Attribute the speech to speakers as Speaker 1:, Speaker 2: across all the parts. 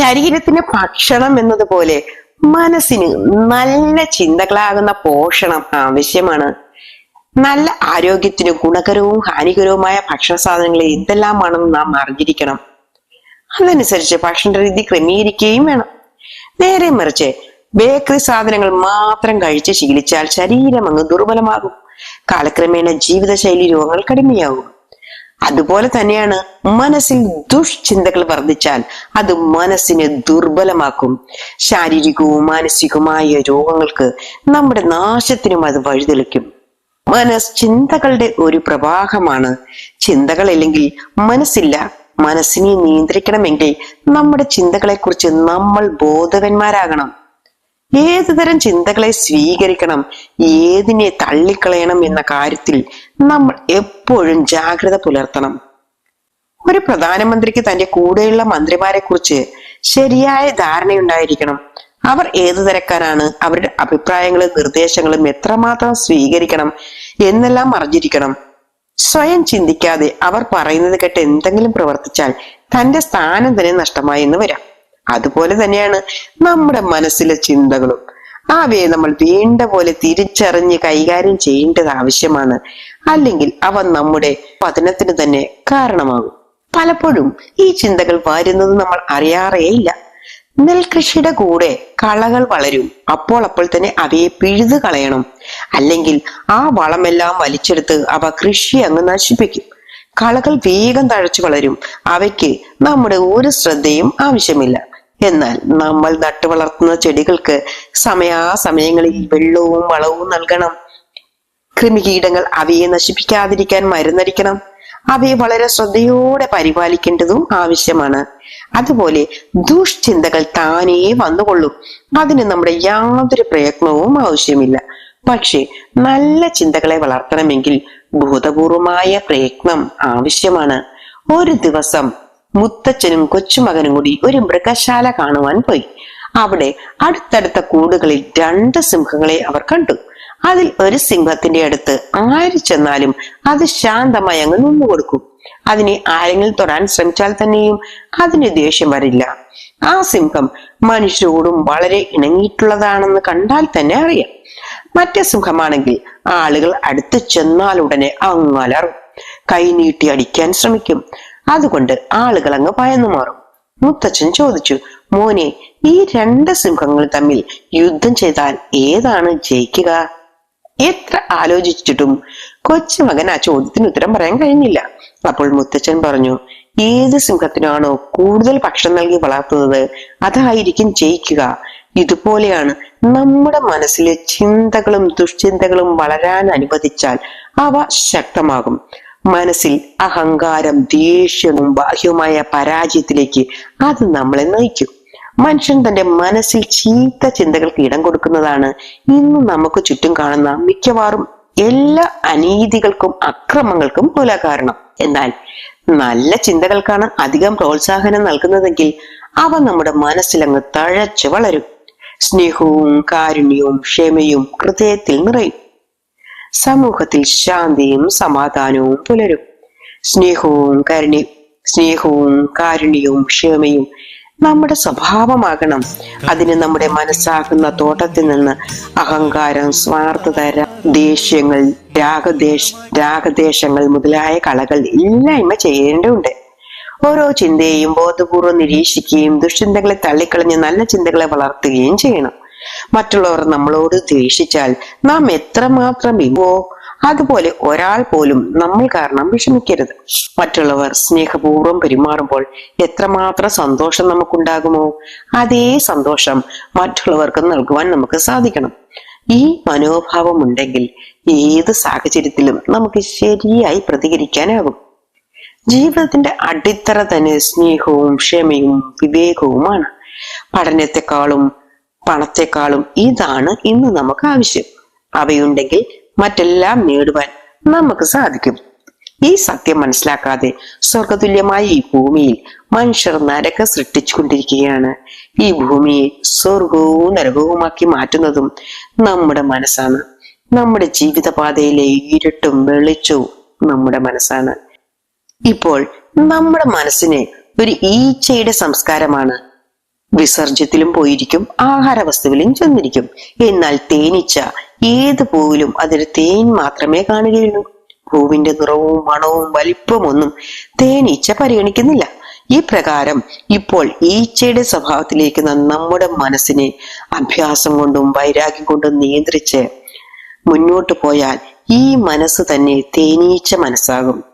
Speaker 1: ശരീരത്തിന് ഭക്ഷണം എന്നതുപോലെ മനസ്സിന് നല്ല ചിന്തകളാകുന്ന പോഷണം ആവശ്യമാണ്. നല്ല ആരോഗ്യത്തിന് ഗുണകരവും ഹാനികരവുമായ ഭക്ഷണ സാധനങ്ങൾ എന്തെല്ലാമാണെന്ന് നാം അറിഞ്ഞിരിക്കണം. അതനുസരിച്ച് ഭക്ഷണ രീതി ക്രമീകരിക്കുകയും വേണം. നേരെ മറിച്ച് ബേക്കറി സാധനങ്ങൾ മാത്രം കഴിച്ച് ശീലിച്ചാൽ ശരീരം അങ്ങ് ദുർബലമാകും. കാലക്രമേണ ജീവിതശൈലി രോഗങ്ങൾ കടുമയാകും. അതുപോലെ തന്നെയാണ് മനസ്സിൽ ദുഷ്ചിന്തകൾ വർദ്ധിച്ചാൽ അത് മനസ്സിനെ ദുർബലമാക്കും. ശാരീരികവും മാനസികവുമായ രോഗങ്ങൾക്ക് നമ്മുടെ നാശത്തിനും അത് വഴിതെളിക്കും. മനസ് ചിന്തകളുടെ ഒരു പ്രവാഹമാണ്. ചിന്തകളില്ലെങ്കിൽ മനസ്സില്ല. മനസ്സിനെ നിയന്ത്രിക്കണമെങ്കിൽ നമ്മുടെ ചിന്തകളെക്കുറിച്ച് നമ്മൾ ബോധവന്മാരാകണം. ഏതുതരം ചിന്തകളെ സ്വീകരിക്കണം ഏതിനെ തള്ളിക്കളയണം എന്ന കാര്യത്തിൽ നമ്മൾ എപ്പോഴും ജാഗ്രത പുലർത്തണം. ഒരു പ്രധാനമന്ത്രിക്ക് തന്റെ കൂടെയുള്ള മന്ത്രിമാരെ കുറിച്ച് ശരിയായ ധാരണയുണ്ടായിരിക്കണം. അവർ ഏതു തരക്കാരാണ് അവരുടെ അഭിപ്രായങ്ങളും നിർദ്ദേശങ്ങളും എത്രമാത്രം സ്വീകരിക്കണം എന്നെല്ലാം അറിഞ്ഞിരിക്കണം. സ്വയം ചിന്തിക്കാതെ അവർ പറയുന്നത് കേട്ട് എന്തെങ്കിലും പ്രവർത്തിച്ചാൽ തന്റെ സ്ഥാനം തന്നെ നഷ്ടമായി എന്ന് വരാം. അതുപോലെ തന്നെയാണ് നമ്മുടെ മനസ്സിലെ ചിന്തകളും. അവയെ നമ്മൾ വേണ്ട പോലെ തിരിച്ചറിഞ്ഞ് കൈകാര്യം ചെയ്യേണ്ടത് ആവശ്യമാണ്. അല്ലെങ്കിൽ അവ നമ്മുടെ പതനത്തിന് തന്നെ കാരണമാകും. പലപ്പോഴും ഈ ചിന്തകൾ വരുന്നത് നമ്മൾ അറിയാറേയില്ല നെൽകൃഷിയുടെ കൂടെ കളകൾ വളരും. അപ്പോൾ അപ്പോൾ തന്നെ അവയെ പിഴുതു കളയണം. അല്ലെങ്കിൽ ആ വളമെല്ലാം വലിച്ചെടുത്ത് അവ കൃഷി അങ്ങ് നശിപ്പിക്കും. കളകൾ വേഗം തഴച്ചു വളരും. അവയ്ക്ക് നമ്മുടെ ഒരു ശ്രദ്ധയും ആവശ്യമില്ല. എന്നാൽ നമ്മൾ നട്ടു വളർത്തുന്ന ചെടികൾക്ക് സമയാസമയങ്ങളിൽ വെള്ളവും വളവും നൽകണം. കൃമികീടങ്ങൾ അവയെ നശിപ്പിക്കാതിരിക്കാൻ മരുന്നടിക്കണം. അവയെ വളരെ ശ്രദ്ധയോടെ പരിപാലിക്കേണ്ടതും ആവശ്യമാണ്. അതുപോലെ ദുഷ്ചിന്തകൾ താനേ വന്നുകൊള്ളും. അതിന് നമ്മുടെ യാതൊരു പ്രയത്നവും ആവശ്യമില്ല. പക്ഷെ നല്ല ചിന്തകളെ വളർത്തണമെങ്കിൽ ഭൂതപൂർവമായ പ്രയത്നം ആവശ്യമാണ്. ഒരു ദിവസം മുത്തച്ഛനും കൊച്ചുമകനും കൂടി ഒരു മൃഗശാല കാണുവാൻ പോയി. അവിടെ അടുത്തടുത്ത കൂടുകളിൽ രണ്ട് സിംഹങ്ങളെ അവർ കണ്ടു. അതിൽ ഒരു സിംഹത്തിന്റെ അടുത്ത് ആര് ചെന്നാലും അത് ശാന്തമായി അങ്ങ് നിന്നു കൊടുക്കും. അതിനെ ആരെങ്കിലും തൊടാൻ ശ്രമിച്ചാൽ തന്നെയും അതിന് ദേഷ്യം വരില്ല. ആ സിംഹം മനുഷ്യരോടും വളരെ ഇണങ്ങിയിട്ടുള്ളതാണെന്ന് കണ്ടാൽ തന്നെ അറിയാം. മറ്റേ സിംഹമാണെങ്കിൽ ആളുകൾ അടുത്ത് ചെന്നാൽ ഉടനെ അങ്ങലറും കൈ നീട്ടി അടിക്കാൻ ശ്രമിക്കും. അതുകൊണ്ട് ആളുകൾ അങ്ങ് ഭയന്നു മാറും. മുത്തച്ഛൻ ചോദിച്ചു മോനെ ഈ രണ്ട് സിംഹങ്ങൾ തമ്മിൽ യുദ്ധം ചെയ്താൽ ഏതാണ് ജയിക്കുക? എത്ര ആലോചിച്ചിട്ടും കൊച്ചുമകൻ ആ ചോദ്യത്തിന് ഉത്തരം പറയാൻ കഴിഞ്ഞില്ല. അപ്പോൾ മുത്തച്ഛൻ പറഞ്ഞു ഏത് സിംഹത്തിനാണോ കൂടുതൽ ഭക്ഷണം നൽകി വളർത്തുന്നത് അതായിരിക്കും ജയിക്കുക. ഇതുപോലെയാണ് നമ്മുടെ മനസ്സിലെ ചിന്തകളും ദുഷ്ചിന്തകളും വളരാൻ അനുവദിച്ചാൽ അവ ശക്തമാകും. മനസ്സിൽ അഹങ്കാരം ദേഷ്യവും ബാഹ്യവുമായ പരാജയത്തിലേക്ക് അത് നമ്മളെ നയിക്കും. മനുഷ്യൻ തന്റെ മനസ്സിൽ ചീത്ത ചിന്തകൾക്ക് ഇടം കൊടുക്കുന്നതാണ് ഇന്ന് നമുക്ക് ചുറ്റും കാണുന്ന മിക്കവാറും എല്ലാ അനീതികൾക്കും അക്രമങ്ങൾക്കും മൂല കാരണം. എന്നാൽ നല്ല ചിന്തകൾക്കാണ് അധികം പ്രോത്സാഹനം നൽകുന്നതെങ്കിൽ അവ നമ്മുടെ മനസ്സിലങ്ങ് തഴച്ചു വളരും. സ്നേഹവും കാരുണ്യവും ക്ഷമയും ഹൃദയത്തിൽ നിറയും. സമൂഹത്തിൽ ശാന്തിയും സമാധാനവും പുലരും. സ്നേഹവും കരുണി സ്നേഹവും കാരുണ്യവും ക്ഷമയും നമ്മുടെ സ്വഭാവമാകണം. അതിന് നമ്മുടെ മനസ്സാകുന്ന തോട്ടത്തിൽ നിന്ന് അഹങ്കാരം സ്വാർത്ഥത ര- ദേഷ്യങ്ങൾ രാഗദേശ രാഗദേശങ്ങൾ മുതലായ കളകൾ ഇല്ലായ്മ ചെയ്യേണ്ടതുണ്ട്. ഓരോ ചിന്തയെയും ബോധപൂർവം നിരീക്ഷിക്കുകയും ദുഷ്ചിന്തകളെ തള്ളിക്കളഞ്ഞ് നല്ല ചിന്തകളെ വളർത്തുകയും ചെയ്യണം. മറ്റുള്ളവർ നമ്മളോട് ദ്വേഷിച്ചാൽ നാം എത്രമാത്രം ഇവോ അതുപോലെ ഒരാൾ പോലും നമ്മൾ കാരണം വിഷമിക്കരുത്. മറ്റുള്ളവർ സ്നേഹപൂർവം പെരുമാറുമ്പോൾ എത്രമാത്രം സന്തോഷം നമുക്കുണ്ടാകുമോ അതേ സന്തോഷം മറ്റുള്ളവർക്ക് നൽകുവാൻ നമുക്ക് സാധിക്കണം. ഈ മനോഭാവം ഉണ്ടെങ്കിൽ ഏത് സാഹചര്യത്തിലും നമുക്ക് ശരിയായി പ്രതികരിക്കാനാകും. ജീവിതത്തിന്റെ അടിത്തറ തന്നെ സ്നേഹവും ക്ഷമയും വിവേകവുമാണ്. പഠനത്തെക്കാളും പണത്തെക്കാളും ഇതാണ് ഇന്ന് നമുക്ക് ആവശ്യം. അവയുണ്ടെങ്കിൽ മറ്റെല്ലാം നേടുവാൻ നമുക്ക് സാധിക്കും. ഈ സത്യം മനസ്സിലാക്കാതെ സ്വർഗതുല്യമായ ഈ ഭൂമിയിൽ മനുഷ്യർ നരക സൃഷ്ടിച്ചുകൊണ്ടിരിക്കുകയാണ്. ഈ ഭൂമിയെ സ്വർഗവും നരകവുമാക്കി മാറ്റുന്നതും നമ്മുടെ മനസ്സാണ്. നമ്മുടെ ജീവിതപാതയിലെ ഇരുട്ടും വെളിച്ചവും നമ്മുടെ മനസ്സാണ്. ഇപ്പോൾ നമ്മുടെ മനസ്സിന് ഒരു ഈച്ചയുടെ സംസ്കാരമാണ് വിസർജ്യത്തിലും പോയിരിക്കും ആഹാര വസ്തുവിലും ചെന്നിരിക്കും. എന്നാൽ തേനീച്ച ഏത് പൂവിലും അതിൽ തേൻ മാത്രമേ കാണുകയുള്ളൂ. പൂവിന്റെ നിറവും മണവും വലിപ്പമൊന്നും തേനീച്ച പരിഗണിക്കുന്നില്ല. ഈ പ്രകാരം ഇപ്പോൾ ഈച്ചയുടെ സ്വഭാവത്തിലേക്ക് നമ്മുടെ മനസ്സിനെ അഭ്യാസം കൊണ്ടും വൈരാഗ്യം കൊണ്ടും നിയന്ത്രിച്ച് മുന്നോട്ട് പോയാൽ ഈ മനസ്സ് തന്നെ തേനീച്ച മനസ്സാകും.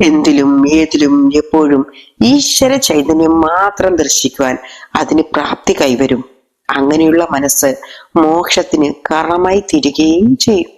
Speaker 1: എന്തിലും ഏതിലും എപ്പോഴും ഈശ്വര ചൈതന്യം മാത്രം ദർശിക്കുവാൻ അതിന് പ്രാപ്തി കൈവരും. അങ്ങനെയുള്ള മനസ്സ് മോക്ഷത്തിന് കാരണമായി തീരുകയും ചെയ്യും.